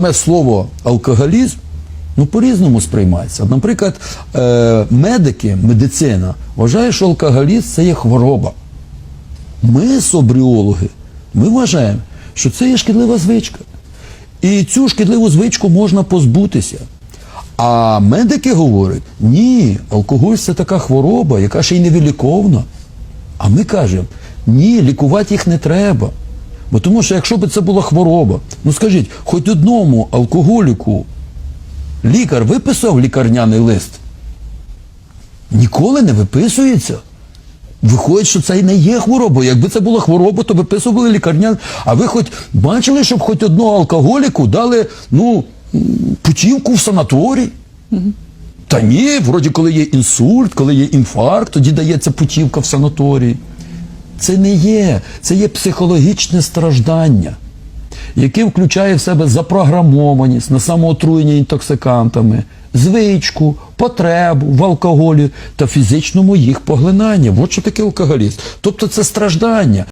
Саме слово алкоголізм ну, по-різному сприймається. Наприклад, е, медики, медицина вважає, що алкоголізм це є хвороба. Ми, собріологи, ми вважаємо, що це є шкідлива звичка. І цю шкідливу звичку можна позбутися. А медики говорять, ні, алкоголь це така хвороба, яка ще й невиліковна. А ми кажемо, ні, лікувати їх не треба. Бо тому що якщо б це була хвороба, ну скажіть, хоч одному алкоголіку лікар виписав лікарняний лист? Ніколи не виписується. Виходить, що це і не є хвороба. Якби це була хвороба, то виписували лікарня. А ви хоч бачили, щоб хоч одного алкоголіку дали ну, путівку в санаторій? Та ні, вроді, коли є інсульт, коли є інфаркт, тоді дається путівка в санаторій. Це не є, це є психологічне страждання, яке включає в себе запрограмованість на самоотруєння інтоксикантами, звичку, потребу в алкоголі та фізичному їх поглинання. От що таке алкоголізм. Тобто це страждання.